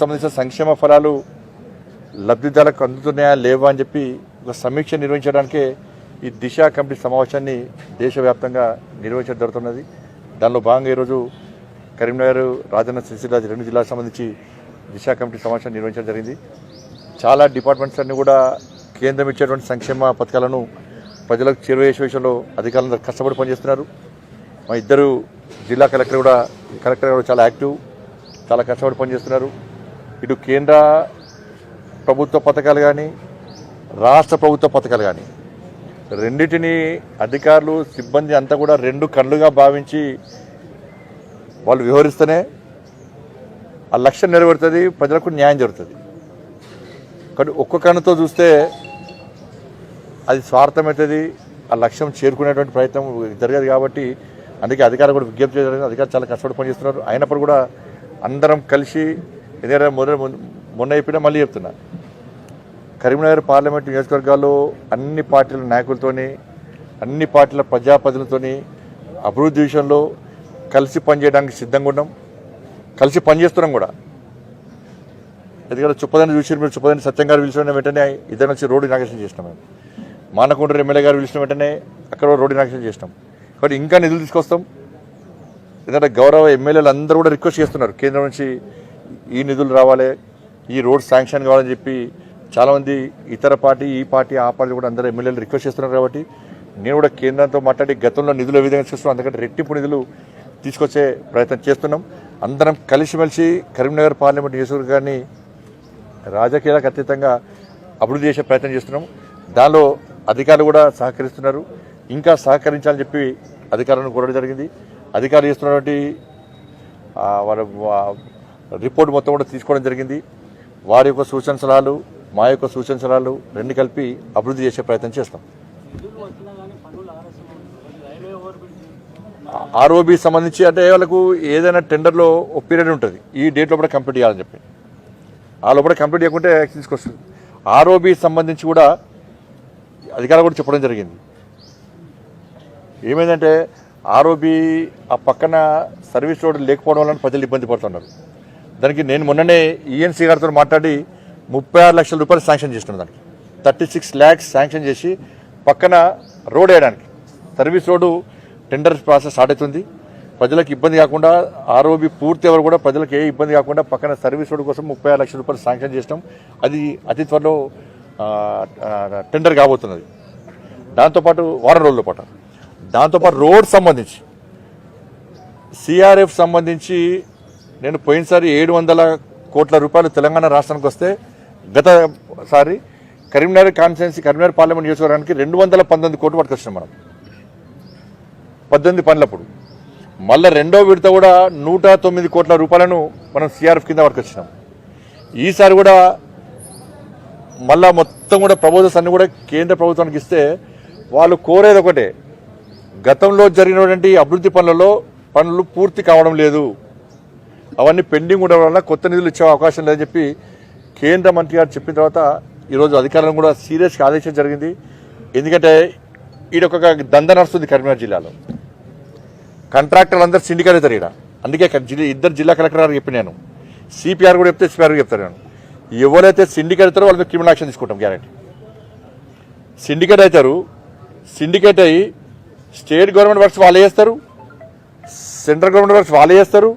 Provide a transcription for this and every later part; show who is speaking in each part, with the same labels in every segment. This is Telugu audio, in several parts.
Speaker 1: సంబంధించిన సంక్షేమ ఫలాలు లబ్ధిదారులకు అందుతున్నాయా లేవా అని చెప్పి ఒక సమీక్ష నిర్వహించడానికే ఈ దిశ కమిటీ సమావేశాన్ని దేశవ్యాప్తంగా నిర్వహించడం జరుగుతున్నది. దానిలో భాగంగా ఈరోజు కరీంనగర్ రాజన్న సిరిసిల్ల రెండు జిల్లాలకు సంబంధించి దిశ కమిటీ సమావేశం నిర్వహించడం జరిగింది. చాలా డిపార్ట్మెంట్స్ అన్ని కూడా కేంద్రం ఇచ్చేటువంటి సంక్షేమ పథకాలను ప్రజలకు చేరువేసే విషయంలో అధికారులందరూ కష్టపడి పనిచేస్తున్నారు. మా ఇద్దరు జిల్లా కలెక్టర్ కూడా కలెక్టర్ కూడా చాలా యాక్టివ్ చాలా కష్టపడి పనిచేస్తున్నారు. ఇటు కేంద్ర ప్రభుత్వ పథకాలు కానీ రాష్ట్ర ప్రభుత్వ పథకాలు కానీ రెండింటిని అధికారులు సిబ్బంది అంతా కూడా రెండు కళ్ళుగా భావించి వాళ్ళు వ్యవహరిస్తేనే ఆ లక్ష్యం నెరవేరుతుంది ప్రజలకు న్యాయం జరుగుతుంది. కానీ ఒక్క కన్నుతో చూస్తే అది స్వార్థమవుతుంది ఆ లక్ష్యం చేరుకునేటువంటి ప్రయత్నం జరగదు కాబట్టి అందుకే అధికారులు కూడా విజ్ఞప్తి చేయడం అధికారులు చాలా కష్టపడి పనిచేస్తున్నారు. అయినప్పుడు కూడా అందరం కలిసి ఎందుకంటే మొదటి మొన్న చెప్పినా మళ్ళీ చెప్తున్నా. కరీంనగర్ పార్లమెంట్ నియోజకవర్గాల్లో అన్ని పార్టీల నాయకులతోని అన్ని పార్టీల ప్రజాప్రతినిధులతోని అభివృద్ధి విషయంలో కలిసి పనిచేయడానికి సిద్ధంగా ఉన్నాం. కలిసి పనిచేస్తున్నాం కూడా. ఎందుకంటే చుప్పదని చూసి మీరు చుప్పదని సత్యం గారు పిలిచిన వెంటనే ఇద్దరు నుంచి రోడ్డు ఇనాగ్రేషన్ చేసినాం మేము. మానకొండ ఎమ్మెల్యే గారు పిలిచిన వెంటనే అక్కడ రోడ్డు ఇనాగ్రేషన్ చేసినాం. కాబట్టి ఇంకా నిధులు తీసుకొస్తాం. ఎందుకంటే గౌరవ ఎమ్మెల్యేలు అందరూ కూడా రిక్వెస్ట్ చేస్తున్నారు. కేంద్రం నుంచి ఈ నిధులు రావాలి ఈ రోడ్ శాంక్షన్ కావాలని చెప్పి చాలామంది ఇతర పార్టీ ఈ పార్టీ ఆ పార్టీ కూడా అందరూ ఎమ్మెల్యేలు రిక్వెస్ట్ చేస్తున్నారు కాబట్టి నేను కూడా కేంద్రంతో మాట్లాడి గతంలో నిధులు ఏ విధంగా చేస్తున్నాం అందుకంటే రెట్టింపు నిధులు తీసుకొచ్చే ప్రయత్నం చేస్తున్నాం. అందరం కలిసిమెలిసి కరీంనగర్ పార్లమెంట్ నియోజకవర్గాన్ని రాజకీయాలకు అతీతంగా అభివృద్ధి చేసే ప్రయత్నం చేస్తున్నాం. దానిలో అధికారులు కూడా సహకరిస్తున్నారు. ఇంకా సహకరించాలని చెప్పి అధికారులను కోరడం జరిగింది. అధికారులు చేస్తున్నటువంటి వాళ్ళ రిపోర్ట్ మొత్తం కూడా తీసుకోవడం జరిగింది. వారి యొక్క సూచన సలహాలు మా యొక్క సూచన సలహాలు రెండు కలిపి అభివృద్ధి చేసే ప్రయత్నం చేస్తాం.
Speaker 2: నిధులు
Speaker 1: ఆర్ఓబి సంబంధించి అంటే వాళ్ళకు ఏదైనా టెండర్లో ఒక పీరియడ్ ఉంటుంది. ఈ డేట్ లోపల కంప్లీట్ చేయాలని చెప్పి. ఆ లోపల కంప్లీట్ చేయకుంటే యాక్షన్ తీసుకొస్తుంది. ఆర్ఓబి సంబంధించి కూడా అధికారులు కూడా చెప్పడం జరిగింది. ఏమైందంటే ఆర్ఓబి ఆ పక్కన సర్వీస్ రోడ్ లేకపోవడం వల్ల ప్రజలు ఇబ్బంది పడుతున్నారు. దానికి నేను మొన్ననే ఈఎన్సీ గారితో మాట్లాడి ముప్పై ఆరు లక్షల రూపాయలు శాంక్షన్ చేస్తున్నాను దానికి. థర్టీ సిక్స్ ల్యాక్స్ శాంక్షన్ చేసి పక్కన రోడ్ వేయడానికి. Service road tender process start అవుతుంది. ప్రజలకు ఇబ్బంది కాకుండా ఆర్ఓబి పూర్తి ఎవరు కూడా ప్రజలకు ఏ ఇబ్బంది కాకుండా పక్కన సర్వీస్ రోడ్డు కోసం ముప్పై ఆరు లక్షల రూపాయలు శాంక్షన్ చేసినాం. అది అతి త్వరలో టెండర్ కాబోతున్నది. దాంతోపాటు వారం రోజుల పాటు. దాంతోపాటు రోడ్ సంబంధించి సిఆర్ఎఫ్ సంబంధించి నేను పోయినసారి ఏడు వందల కోట్ల రూపాయలు తెలంగాణ రాష్ట్రానికి వస్తే గతసారి కరీంనగర్ కాన్స్టిట్యున్సీ కరీంనగర్ పార్లమెంట్ నియోజకవర్గానికి రెండు వందల పంతొమ్మిది కోట్లు పట్టుకొచ్చినాం మనం. పద్దెనిమిది పనులప్పుడు మళ్ళీ రెండో విడత కూడా నూట తొమ్మిది కోట్ల రూపాయలను మనం సిఆర్ఎఫ్ కింద పట్టుకొచ్చినాం. ఈసారి కూడా మళ్ళా మొత్తం కూడా ప్రపోజల్స్ అన్ని కూడా కేంద్ర ప్రభుత్వానికి ఇస్తే వాళ్ళు కోరేది ఒకటే. గతంలో జరిగినటువంటి అభివృద్ధి పనులలో పనులు పూర్తి కావడం లేదు. అవన్నీ పెండింగ్ ఉండడం వల్ల కొత్త నిధులు ఇచ్చే అవకాశం లేదని చెప్పి కేంద్ర మంత్రి గారు చెప్పిన తర్వాత ఈరోజు అధికారులను కూడా సీరియస్గా ఆదేశం జరిగింది. ఎందుకంటే ఈడొక దంద నడుస్తుంది కరీంనగర్ జిల్లాలో. కాంట్రాక్టర్లు అందరూ సిండికేట్ అవుతారు ఇక్కడ అందుకే ఇద్దరు జిల్లా కలెక్టర్ గారు చెప్పి నేను. సిపిఆర్ కూడా చెప్తే సిపిఆర్ చెప్తాను నేను. ఎవరైతే సిండికేట్ అవుతారో వాళ్ళ క్రిమినల్ యాక్షన్ తీసుకుంటాం గ్యారంటీ. సిండికేట్ అవుతారు సిండికేట్ అయ్యి స్టేట్ గవర్నమెంట్ వర్క్స్ వాళ్ళే చేస్తారు సెంట్రల్ గవర్నమెంట్ వర్క్స్ వాళ్ళే చేస్తారు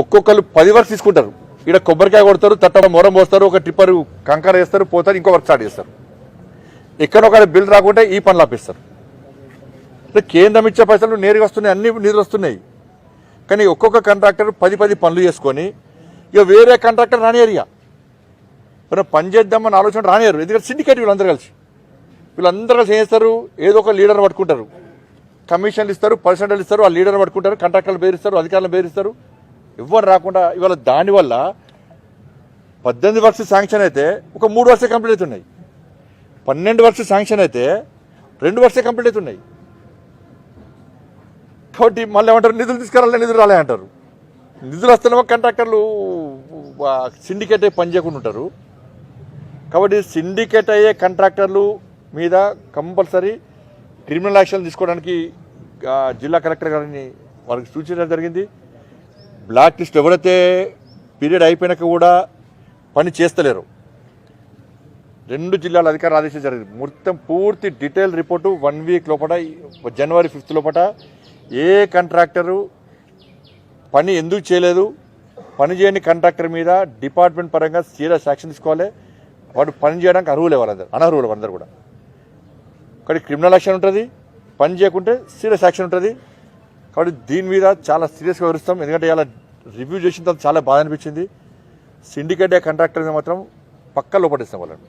Speaker 1: ఒక్కొక్కరు పది వరకు తీసుకుంటారు. ఇక్కడ కొబ్బరికాయ కొడతారు తట్టడం మొరం పోస్తారు ఒక టిప్పర్ కంకర వేస్తారు పోతారు ఇంకో వర్క్ స్టార్ట్ చేస్తారు. ఎక్కడొక్కడ బిల్ రాకుంటే ఈ పనులు ఆపిస్తారు. అంటే కేంద్రం ఇచ్చే పైసలు నేరుగా వస్తున్నాయి అన్ని నిధులు వస్తున్నాయి. కానీ ఒక్కొక్క కాంట్రాక్టర్ పది పది పనులు చేసుకొని ఇక వేరే కాంట్రాక్టర్ రానియారు ఇక మనం పని చేద్దామని ఆలోచన రానియారు. ఎందుకంటే సిండికేట్ వీళ్ళందరూ కలిసి. వీళ్ళందరూ కలిసి ఏం చేస్తారు? ఏదో ఒక లీడర్ పట్టుకుంటారు. కమిషన్లు ఇస్తారు పర్సెంటేజ్ ఇస్తారు ఆ లీడర్ పట్టుకుంటారు కాంట్రాక్టర్లు బెదిరిస్తారు అధికారులు బెదిరిస్తారు ఎవ్వరు రాకుండా ఇవాళ దానివల్ల పద్దెనిమిది వర్షాలు శాంక్షన్ అయితే ఒక మూడు వర్షాలు కంప్లీట్ అవుతున్నాయి. పన్నెండు వర్షాలు శాంక్షన్ అయితే రెండు వర్షాలు కంప్లీట్ అవుతున్నాయి. కాబట్టి మళ్ళీ ఏమంటారు? నిధులు తీసుకురాలే నిధులు రాలే అంటారు. నిధులు వస్తేనేమో కాంట్రాక్టర్లు సిండికేట్ అయ్యి పని చేయకుండా ఉంటారు. కాబట్టి సిండికేట్ అయ్యే కాంట్రాక్టర్లు మీద కంపల్సరీ క్రిమినల్ యాక్షన్ తీసుకోవడానికి జిల్లా కలెక్టర్ గారిని వారికి సూచించడం జరిగింది. బ్లాక్ లిస్ట్ ఎవరైతే పీరియడ్ అయిపోయినాక కూడా పని చేస్తలేరు. రెండు జిల్లాల అధికారులు ఆదేశం జరిగింది. మొత్తం పూర్తి డీటెయిల్ రిపోర్టు వన్ వీక్ లోపల జనవరి ఫిఫ్త్ లోపల. ఏ కాంట్రాక్టరు పని ఎందుకు చేయలేదు? పని చేయని కాంట్రాక్టర్ మీద డిపార్ట్మెంట్ పరంగా సీరియస్ యాక్షన్ తీసుకోవాలి. వాడు పని చేయడానికి అర్హులే వాళ్ళందరూ అనర్హులు వాళ్ళందరూ కూడా. ఒకటి క్రిమినల్ యాక్షన్ ఉంటుంది. పని చేయకుంటే సీరియస్ యాక్షన్ ఉంటుంది. కాబట్టి దీని మీద చాలా సీరియస్గా వివరిస్తాం. ఎందుకంటే ఇలా రివ్యూ చేసిన తర్వాత చాలా బాధ అనిపించింది. సిండికేట్ కాంట్రాక్టర్ మీద మాత్రం పక్క లోపటిస్తాం వాళ్ళని.